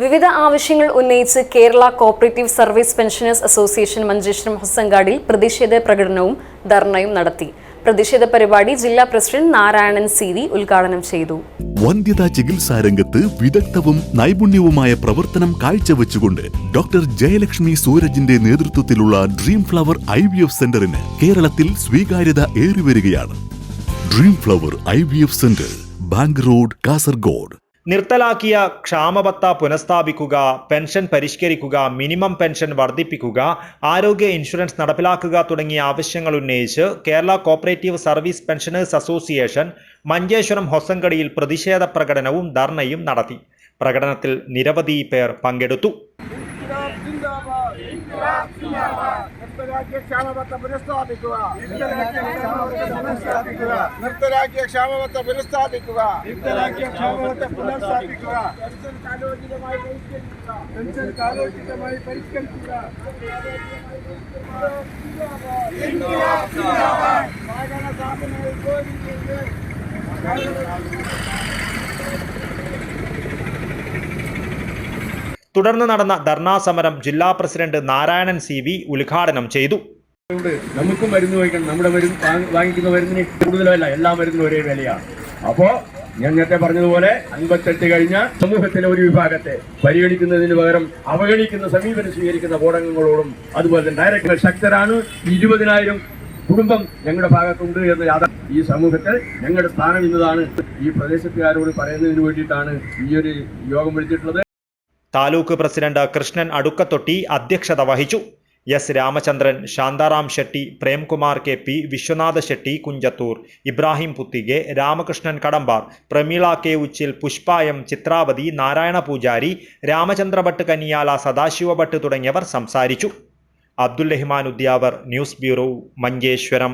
വിവിധ ആവശ്യങ്ങൾ ഉന്നയിച്ച് Kerala cooperative service pensioners association Manjeshwaram ഹൊസങ്കാടിൽ പ്രതിഷേധ പ്രകടനവും ധർണയും നടത്തി. പ്രതിഷേധ പരിപാടി ജില്ലാ പ്രസിഡന്റ് നാരായണൻ സീരി ഉദ്ഘാടനം ചെയ്തു. വന്ധ്യതാ ചികിത്സാ രംഗത്ത് വിദഗ്ധവും നൈപുണ്യവുമായ പ്രവർത്തനം കാഴ്ചവെച്ചുകൊണ്ട് ഡോക്ടർ ജയലക്ഷ്മി സൂരജിന്റെ നേതൃത്വത്തിലുള്ള dream flower I V F സെന്ററിന് കേരളത്തിൽ സ്വീകാര്യത ഏറിവരികയാണ്. Dream flower I V F centre bank road Kasaragod. നിർത്തലാക്കിയ ക്ഷാമബത്ത പുനഃസ്ഥാപിക്കുക പെൻഷൻ പരിഷ്കരിക്കുക മിനിമം പെൻഷൻ വർദ്ധിപ്പിക്കുക ആരോഗ്യ ഇൻഷുറൻസ് നടപ്പിലാക്കുക തുടങ്ങിയ ആവശ്യങ്ങൾ ഉന്നയിച്ച് Kerala cooperative service pensioners association Manjeshwaram ഹൊസങ്കടിയിൽ പ്രതിഷേധ പ്രകടനവും ധർണയും നടത്തി പ്രകടനത്തിൽ നിരവധി പേർ പങ്കെടുത്തു നിർത്തലാക്കിയ ക്ഷാമബത്ത പുനഃസ്ഥാപിക്കുക നിർത്തലാക്കിയ ക്ഷാമബത്ത പുനഃസ്ഥാപിക്കുക നിർത്തലാക്കിയ ക്ഷാമബത്ത പുനഃസ്ഥാപിക്കുക പെൻഷൻ കാലോചിതമായി പരിഷ്കരിക്കുക പെൻഷൻ കാലോചിതമായി പരിഷ്കരിക്കുക സഹകരണ സ്ഥാപന ഉദ്യോഗിക്കുന്നത് തുടർന്ന് നടന്ന ധർണാ സമരം ജില്ലാ പ്രസിഡന്റ് നാരായണൻ സി വി ഉദ്ഘാടനം ചെയ്തു. നമുക്കും മരുന്ന് വാങ്ങിക്കണം. നമ്മുടെ മരുന്ന് വാങ്ങ- വാങ്ങിക്കുന്ന മരുന്നിന് കൂടുതലല്ല എല്ലാ മരുന്നും ഒരേ വിലയാണ്. അപ്പോ ഞാൻ നേരത്തെ പറഞ്ഞതുപോലെ അൻപത്തെട്ട് കഴിഞ്ഞ സമൂഹത്തിലെ ഒരു വിഭാഗത്തെ പരിഗണിക്കുന്നതിന് പകരം അവഗണിക്കുന്ന സമീപനം സ്വീകരിക്കുന്ന ബോർഡംഗങ്ങളോടും അതുപോലെ തന്നെ ഡയറക്ടർ ശക്തരാണ്. ഇരുപതിനായിരം കുടുംബം ഞങ്ങളുടെ ഭാഗത്തുണ്ട് എന്ന് യാഥാർത്ഥ്യം ഈ സമൂഹത്തിൽ ഞങ്ങളുടെ സ്ഥാനം ഇന്നതാണ്. ഈ പ്രദേശത്തുകാരോട് പറയുന്നതിന് വേണ്ടിയിട്ടാണ് ഈ ഒരു യോഗം വിളിച്ചിട്ടുള്ളത്. താലൂക്ക് പ്രസിഡന്റ് കൃഷ്ണൻ അടുക്കത്തൊട്ടി അധ്യക്ഷത വഹിച്ചു. S Ramachandran Shantaram Shetty Premkumar K P Vishwanatha Shetty Kunjathur Ibrahim Puthige Ramakrishnan Kadambar Prameela K Uchil Pushpayam Chitravathi Narayana Poojari Ramachandra Bhat Kaniyala Sadashiva Bhat തുടങ്ങിയവർ സംസാരിച്ചു. Abdul Rahman Udyavar news bureau Manjeshwaram.